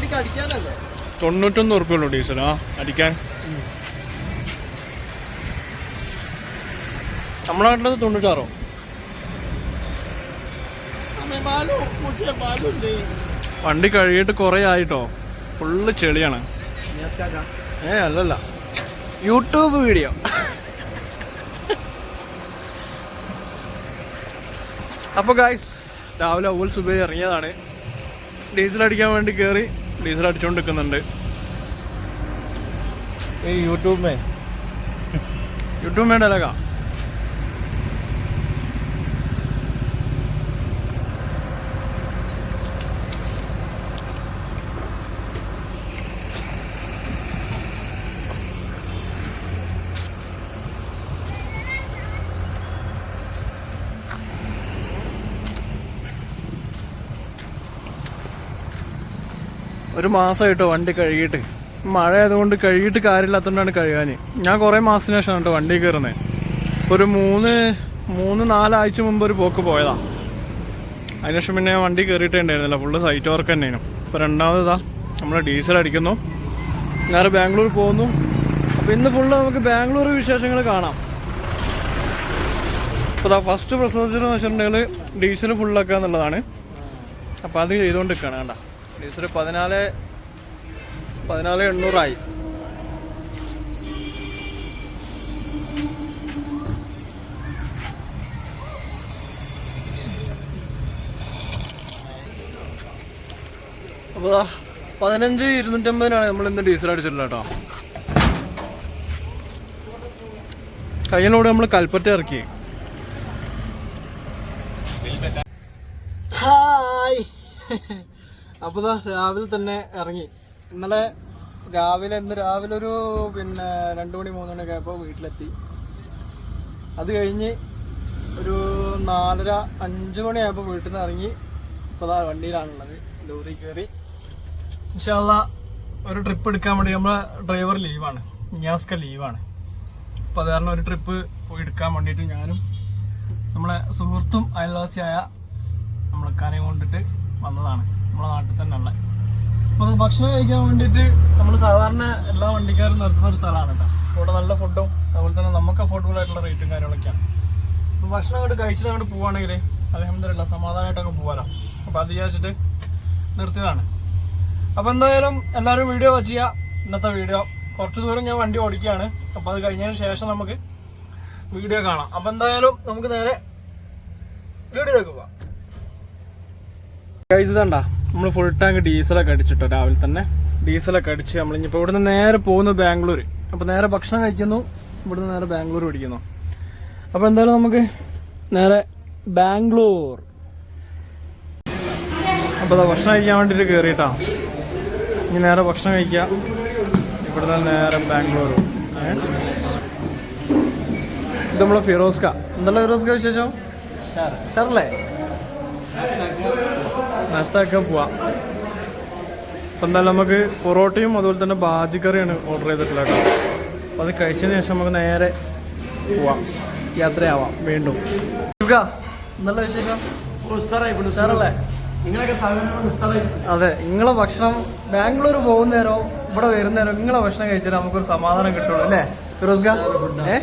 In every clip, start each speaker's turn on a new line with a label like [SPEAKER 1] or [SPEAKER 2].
[SPEAKER 1] വണ്ടിക്ക് അടിക്കാനല്ലേ?
[SPEAKER 2] തൊണ്ണൂറ്റൊന്ന് ഉറുപ്പ്യുള്ളൂ ഡീസൽ. ആ അടിക്കാൻ. നമ്മുടെ നാട്ടിലത് തൊണ്ണൂറ്റാറോ? വണ്ടി കഴുകിയിട്ട് കുറേ ആയിട്ടോ? ഫുള്ള് ചെളിയാണ്. ഏ അല്ലല്ല. YouTube video. അപ്പോൾ ഗായ്സ് രാവിലെ ഔൽ സുബൈ ഇറങ്ങിയതാണ്. ഡീസൽ അടിക്കാൻ വേണ്ടി കയറി ഡീസൽ അടിച്ചുകൊണ്ട് നിൽക്കുന്നുണ്ട്
[SPEAKER 1] ഈ യൂട്യൂബ്
[SPEAKER 2] യൂട്യൂബ് വേണ്ടല്ല ഒരു മാസമായിട്ടോ വണ്ടി കഴുകിയിട്ട്. മഴ ആയതുകൊണ്ട് കഴുകിയിട്ട് കാര്യമില്ലാത്തതുകൊണ്ടാണ് കഴുകാൻ ഞാൻ കുറേ മാസത്തിന് ശേഷമാണ് കേട്ടോ വണ്ടി കയറുന്നത്. ഒരു മൂന്ന് മൂന്ന് നാലാഴ്ച മുമ്പ് ഒരു പോക്ക് പോയതാ. അതിനുശേഷം പിന്നെ ഞാൻ വണ്ടി കയറിയിട്ടേ ഉണ്ടായിരുന്നില്ല ഫുള്ള് സൈറ്റ് വർക്ക് തന്നെയാണ്. ഇപ്പോൾ രണ്ടാമതാ നമ്മൾ ഡീസൽ അടിക്കുന്നു. നേരെ ബാംഗ്ലൂർ പോകുന്നു. അപ്പോൾ ഇന്ന് ഫുള്ള് നമുക്ക് ബാംഗ്ലൂർ വിശേഷങ്ങൾ കാണാം. അപ്പോൾ ദാ ഫസ്റ്റ് പ്രൊസീജിയർ എന്ന് വെച്ചിട്ടുണ്ടെങ്കിൽ ഡീസൽ ഫുള്ളാക്കുക എന്നുള്ളതാണ് അപ്പോൾ അത് ചെയ്തുകൊണ്ട് നിൽക്കുകയാണ് വേണ്ട ഡീസൽ പതിനാല് പതിനാല് എണ്ണൂറായി. അപ്പോൾ പതിനഞ്ച് ഇരുന്നൂറ്റമ്പതിനാണ് നമ്മൾ ഇന്ന് ഡീസൽ അടിച്ചിട്ടുള്ളത് കേട്ടോ. കയ്യിലൂടെ നമ്മൾ കൽപ്പറ്റ ഇറക്കി. ഹായ്. അപ്പോൾ രാവിലെ തന്നെ ഇറങ്ങി. ഇന്നലെ രാവിലെ ഇന്ന് രാവിലെ ഒരു പിന്നെ രണ്ട് മണി മൂന്ന് മണിയൊക്കെ ആയപ്പോൾ വീട്ടിലെത്തി. അത് കഴിഞ്ഞ് ഒരു നാലര അഞ്ച് മണിയായപ്പോൾ വീട്ടിൽ നിന്ന് ഇറങ്ങി. ഇപ്പോൾ വണ്ടിയിലാണുള്ളത്. ലോറി കയറി ഇൻഷാല്ല ഒരു ട്രിപ്പ് എടുക്കാൻ വേണ്ടി നമ്മളെ ഡ്രൈവർ ലീവാണ്. ഞാസ്ക ലീവാണ്. അപ്പോൾ അത് കാരണം ഒരു ട്രിപ്പ് പോയി എടുക്കാൻ വേണ്ടിയിട്ട് ഞാനും നമ്മളെ സുഹൃത്തും അയൽവാസിയായ നമ്മളെ കാര്യം കൊണ്ടിട്ട് വന്നതാണ്. നമ്മളെ നാട്ടിൽ തന്നെ ഉള്ള. അപ്പോൾ അത് ഭക്ഷണം കഴിക്കാൻ വേണ്ടിട്ട് നമ്മൾ സാധാരണ എല്ലാ വണ്ടിക്കാരും നിർത്തുന്ന ഒരു സ്ഥലമാണ് കേട്ടോ. ഇവിടെ നല്ല ഫുഡും അതുപോലെ തന്നെ നമുക്ക് അഫോർഡബിൾ ആയിട്ടുള്ള റേറ്റും കാര്യങ്ങളൊക്കെയാണ്. അപ്പോൾ ഭക്ഷണം അങ്ങോട്ട് കഴിച്ചിട്ട് അങ്ങോട്ട് പോവാണെങ്കിൽ അലഹമില്ല സമാധാനമായിട്ട് അങ്ങ് പോകാനോ അപ്പോൾ അത് വിചാരിച്ചിട്ട് നിർത്തിയതാണ്. അപ്പോൾ എന്തായാലും എല്ലാവരും വീഡിയോ ചെയ്യുക ഇന്നത്തെ വീഡിയോ കുറച്ച് ദൂരം ഞാൻ വണ്ടി ഓടിക്കുകയാണ്. അപ്പോൾ അത് കഴിഞ്ഞതിന് ശേഷം നമുക്ക് വീഡിയോ കാണാം. അപ്പോൾ എന്തായാലും നമുക്ക് നേരെ വീഡിയോയിലേക്ക് പോവാം. ഇതണ്ട നമ്മൾ ഫുൾ ടാങ്ക് ഡീസലൊക്കെ അടിച്ചിട്ടോ രാവിലെ തന്നെ. ഡീസലൊക്കെ അടിച്ച് നമ്മൾ ഇനിയിപ്പോൾ ഇവിടുന്ന് നേരെ പോകുന്നു ബാംഗ്ലൂർ അപ്പോൾ നേരെ ഭക്ഷണം കഴിക്കുന്നു. ഇവിടുന്ന് നേരെ ബാംഗ്ലൂർ പിടിക്കുന്നു. അപ്പോൾ എന്തായാലും നമുക്ക് നേരെ ബാംഗ്ലൂർ. അപ്പോൾ അതാ ഭക്ഷണം കഴിക്കാൻ വേണ്ടിയിട്ട് കയറിയിട്ടാ ഇനി നേരെ ഭക്ഷണം കഴിക്കുക ഇവിടുന്ന് നേരെ ബാംഗ്ലൂർ? ഇത് നമ്മളെ ഫിറോസ്ക. എന്തല്ല ഫിറോസ്ക വിശേഷം? ഷർലേ നഷ്ടാക്കാൻ പോവാം. അപ്പം എന്തായാലും നമുക്ക് പൊറോട്ടയും അതുപോലെ തന്നെ ബാജിക്കറിയാണ് ഓർഡർ ചെയ്തിട്ടുള്ളത് കേട്ടോ. അപ്പോൾ അത് കഴിച്ചതിന് ശേഷം നമുക്ക് നേരെ പോവാം. യാത്രയാവാം വീണ്ടും. എന്നുള്ള വിശേഷം? ഉഷാറല്ലേ അതെ നിങ്ങളെ ഭക്ഷണം ബാംഗ്ലൂർ പോകുന്നേരോ ഇവിടെ വരുന്നേരോ നിങ്ങളെ ഭക്ഷണം കഴിച്ചാൽ നമുക്കൊരു സമാധാനം കിട്ടുള്ളൂ അല്ലേ? ഫിറോസ് ഏ?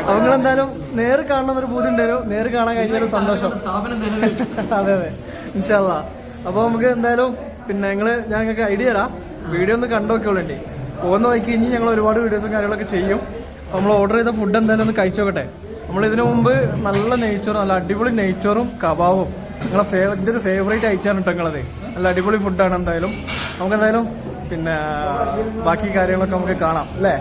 [SPEAKER 2] അപ്പൊ നിങ്ങളെന്തായാലും നേര് കാണുന്ന ഒരു ബൂതി ഉണ്ടായിരുന്നു നേര് കാണാൻ കഴിഞ്ഞാൽ സന്തോഷം. അതെ അതെ. ഇൻഷാല്ല അപ്പോൾ നമുക്ക് എന്തായാലും പിന്നെ നിങ്ങൾ ഞാൻ നിങ്ങൾക്ക് ഐഡിയ തരാം. വീഡിയോ ഒന്ന് കണ്ടോക്കിയോളണ്ടി പോകുന്ന വഴിക്ക് ഇനി ഞങ്ങൾ ഒരുപാട് വീഡിയോസും കാര്യങ്ങളൊക്കെ ചെയ്യും. നമ്മൾ ഓർഡർ ചെയ്ത ഫുഡ് എന്തായാലും ഒന്ന് കഴിച്ചു നോക്കട്ടെ നമ്മൾ ഇതിനു മുമ്പ് നല്ല നെയ്ച്ചോറും നല്ല അടിപൊളി നെയ്ച്ചോറും കബാബും. നിങ്ങളെ ഫേവ എന്റെ ഒരു ഫേവറേറ്റ് ഐറ്റമാണ് കേട്ടോ നിങ്ങളത്. നല്ല അടിപൊളി ഫുഡാണ് എന്തായാലും. നമുക്ക് എന്തായാലും പിന്നെ ബാക്കി കാര്യങ്ങളൊക്കെ നമുക്ക് കാണാം അല്ലേ?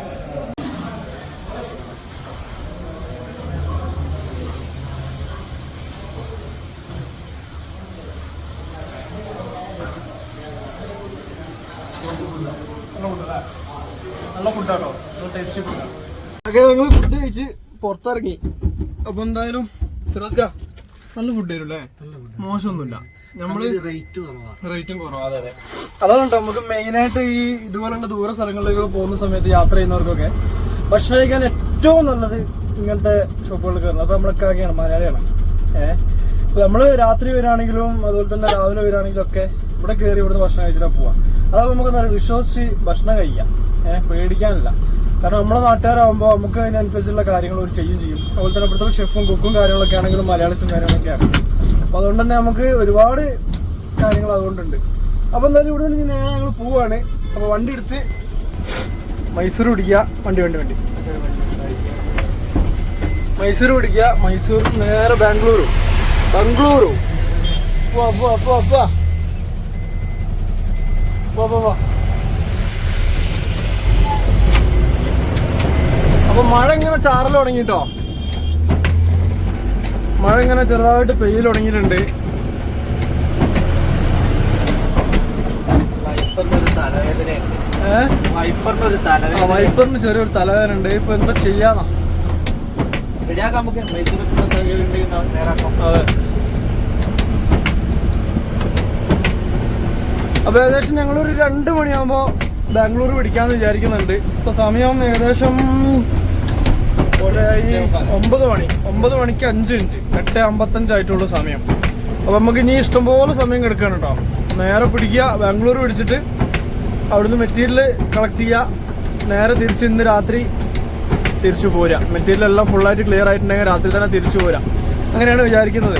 [SPEAKER 2] നല്ല ഫുഡാട്ടോ നല്ല ടേസ്റ്റി ഫുഡാണ് ഒക്കെ ഞങ്ങൾ ഫുഡ് കഴിച്ച് പുറത്തിറങ്ങി. അപ്പൊ എന്തായാലും ഫിറോസ്ക നല്ല ഫുഡ് തരും അല്ലേ മോശമൊന്നുമില്ല. നമ്മൾ
[SPEAKER 1] റേറ്റ്
[SPEAKER 2] കുറവാ. അതെ അതെ. അതാണ് കേട്ടോ നമുക്ക് മെയിനായിട്ട് ഈ ഇതുപോലുള്ള ദൂര സ്ഥലങ്ങളിലേക്ക് പോകുന്ന സമയത്ത് യാത്ര ചെയ്യുന്നവർക്കൊക്കെ ഭക്ഷണം കഴിക്കാൻ ഏറ്റവും നല്ലത് ഇങ്ങനത്തെ ഷോപ്പുകളിൽ കയറുന്നത് അപ്പൊ നമ്മളൊക്കെയാണ് മലയാളിയാണ് ഏഹ് നമ്മൾ രാത്രി വരാണെങ്കിലും അതുപോലെ തന്നെ രാവിലെ വരാണെങ്കിലും ഒക്കെ ഇവിടെ കയറി ഇവിടുന്ന് ഭക്ഷണം കഴിച്ചിട്ടാ പോവാ. അതാവുമ്പോൾ നമുക്ക് എന്താ പറയുക വിശ്വസിച്ച് ഭക്ഷണം കഴിക്കാം ഏഹ് പേടിക്കാനില്ല. കാരണം നമ്മുടെ നാട്ടുകാരാകുമ്പോൾ നമുക്ക് അതിനനുസരിച്ചുള്ള കാര്യങ്ങൾ ഒരു ചെയ്യും ചെയ്യും. അതുപോലെ തന്നെ ഇവിടുത്തെ ഷെഫും കുക്കും കാര്യങ്ങളൊക്കെ ആണെങ്കിലും മലയാളിസും കാര്യങ്ങളൊക്കെ ആണ്. അപ്പോൾ അതുകൊണ്ട് തന്നെ നമുക്ക് ഒരുപാട് കാര്യങ്ങൾ അതുകൊണ്ടുണ്ട്. അപ്പോൾ എന്തായാലും ഇവിടെ നിന്ന് നേരെ ഞങ്ങൾ പോവാണ്. അപ്പോൾ വണ്ടി എടുത്ത് മൈസൂർ പിടിക്കുക. വണ്ടി വണ്ടി വണ്ടി. മൈസൂർ പിടിക്കുക. മൈസൂർ നേരെ ബാംഗ്ലൂരു. ബംഗ്ലൂരു. പോവാ പോവാ പോവാ പോവാ പോവാ അപ്പൊ മഴ ഇങ്ങനെ ചാറൽ തുടങ്ങിട്ടോ? മഴ ഇങ്ങനെ ചെറുതായിട്ട് പെയ്യൽ തുടങ്ങിയിട്ടുണ്ട്. വൈപ്പറിന് ചെറിയൊരു തലവേദന ഉണ്ട് ഇപ്പൊ എന്താ ചെയ്യാന്നാ?
[SPEAKER 3] റെഡിയാക്കാൻ നമുക്ക് മൈസൂർ
[SPEAKER 2] അതെ. അപ്പൊ ഏകദേശം ഞങ്ങളൊരു രണ്ട് മണിയാകുമ്പോ ബാംഗ്ലൂർ പിടിക്കാന്ന് വിചാരിക്കുന്നുണ്ട്. ഇപ്പൊ സമയം ഏകദേശം ഒമ്പത് മണി. ഒമ്പത് മണിക്ക് അഞ്ച് മിനിറ്റ്. എട്ട് അമ്പത്തഞ്ചായിട്ടുള്ള സമയം. അപ്പൊ നമുക്ക് ഇനി ഇഷ്ടംപോലെ സമയം കിടക്കാണ് കേട്ടോ നേരെ പിടിക്കുക ബാംഗ്ലൂർ പിടിച്ചിട്ട് അവിടുന്ന് മെറ്റീരിയൽ കളക്ട് ചെയ്യുക. നേരെ തിരിച്ച് ഇന്ന് രാത്രി തിരിച്ചു പോരാ മെറ്റീരിയൽ എല്ലാം ഫുള്ളായിട്ട് ക്ലിയർ ആയിട്ടുണ്ടെങ്കിൽ രാത്രി തന്നെ തിരിച്ചു പോരാ അങ്ങനെയാണ് വിചാരിക്കുന്നത്.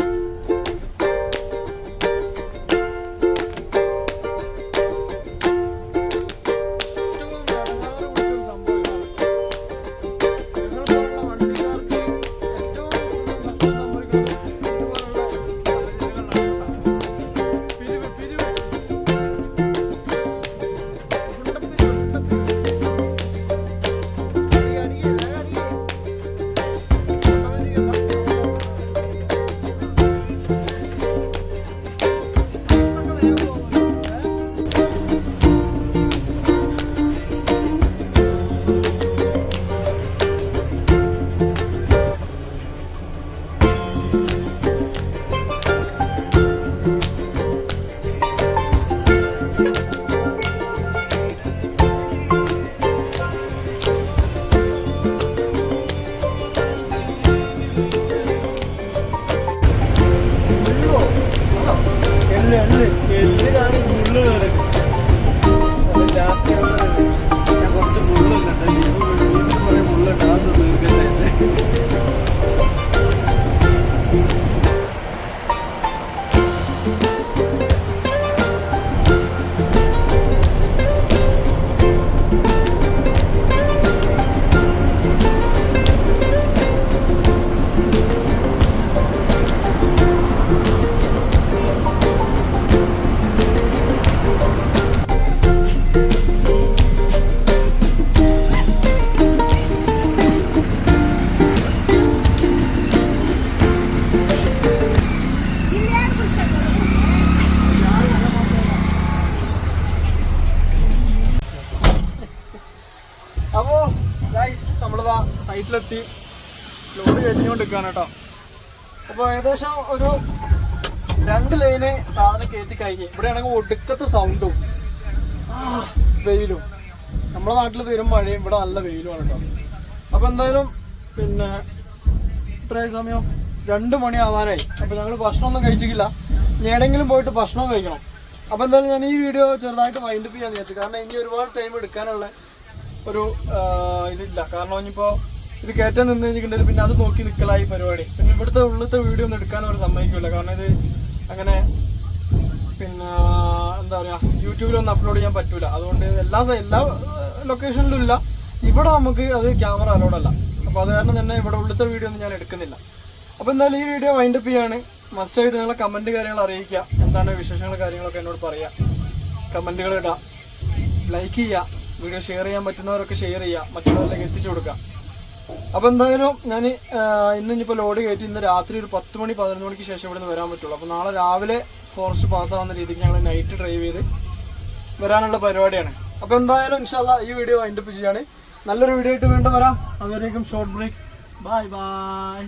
[SPEAKER 2] ലോഡ് കയറ്റിക്കൊണ്ടിരിക്കുകയാണ് കേട്ടോ. അപ്പോൾ ഏകദേശം ഒരു രണ്ട് ലൈന് സാധനം കയറ്റി കഴിഞ്ഞ് ഇവിടെയാണെങ്കിൽ ഒടുക്കത്തെ സൗണ്ടും വെയിലും. നമ്മുടെ നാട്ടിൽ വരും മഴയും ഇവിടെ നല്ല വെയിലുമാണ് കേട്ടോ. അപ്പോൾ എന്തായാലും പിന്നെ ഇത്രയും സമയം രണ്ട് മണി ആവാനായി. അപ്പോൾ ഞങ്ങൾ ഭക്ഷണമൊന്നും കഴിച്ചിട്ടില്ല. എവിടെയെങ്കിലും പോയിട്ട് ഭക്ഷണം കഴിക്കണം. അപ്പോൾ എന്തായാലും ഞാൻ ഈ വീഡിയോ ചെറുതായിട്ട് വൈൻഡ് അപ്പ് ചെയ്യാന്ന് വിചാരിച്ചു. കാരണം ഇനി ഒരുപാട് ടൈം എടുക്കാനുള്ള ഒരു ഇതില്ല. കാരണം ഇനിയിപ്പോൾ ഇത് കയറ്റാൻ നിന്ന് കഴിഞ്ഞിട്ടുണ്ടെങ്കിൽ പിന്നെ അത് നോക്കി നിൽക്കലായി പരിപാടി. പിന്നെ ഇവിടുത്തെ ഉള്ളത്തെ വീഡിയോ ഒന്നും എടുക്കാൻ അവർ സമ്മതിക്കില്ല കാരണം ഇത് അങ്ങനെ പിന്നെ എന്താ പറയുക യൂട്യൂബിലൊന്നും അപ്ലോഡ് ചെയ്യാൻ പറ്റൂല. അതുകൊണ്ട് എല്ലാ എല്ലാ ലൊക്കേഷനിലും ഇല്ല. ഇവിടെ നമുക്ക് അത് ക്യാമറ അലോഡ് അല്ല. അപ്പോൾ അത് കാരണം തന്നെ ഇവിടെ ഉള്ളത്തെ വീഡിയോ ഒന്നും ഞാൻ എടുക്കുന്നില്ല. അപ്പോൾ എന്തായാലും ഈ വീഡിയോ വൈൻഡപ്പ് ചെയ്യാണ്. മസ്റ്റായിട്ട് നിങ്ങളെ കമന്റ് കാര്യങ്ങൾ അറിയിക്കുക. എന്താണ് വിശേഷങ്ങൾ കാര്യങ്ങളൊക്കെ എന്നോട് പറയുക കമന്റുകൾ ഇടാം. ലൈക്ക് ചെയ്യുക. വീഡിയോ ഷെയർ ചെയ്യാൻ പറ്റുന്നവരൊക്കെ ഷെയർ ചെയ്യുക. മറ്റുള്ളവരിലേക്ക് എത്തിച്ചു കൊടുക്കുക. അപ്പോൾ എന്തായാലും ഞാൻ ഇന്ന് ഇനിയിപ്പോൾ ലോഡ് കയറ്റി ഇന്ന് രാത്രി ഒരു പത്ത് മണി പതിനൊന്ന് മണിക്ക് ശേഷം ഇവിടെ നിന്ന് വരാൻ പറ്റുള്ളൂ. അപ്പോൾ നാളെ രാവിലെ ഫോറസ്റ്റ് പാസ് ആവുന്ന രീതിക്ക് ഞങ്ങൾ നൈറ്റ് ഡ്രൈവ് ചെയ്ത് വരാനുള്ള പരിപാടിയാണ്. അപ്പോൾ എന്തായാലും ഇൻഷാല്ല ഈ വീഡിയോ വൈൻഡപ്പ് ചെയ്യാണ്. നല്ലൊരു വീഡിയോ ആയിട്ട് വീണ്ടും വരാം. അതുവരേക്കും ഷോർട്ട് ബ്രേക്ക് ബൈ ബൈ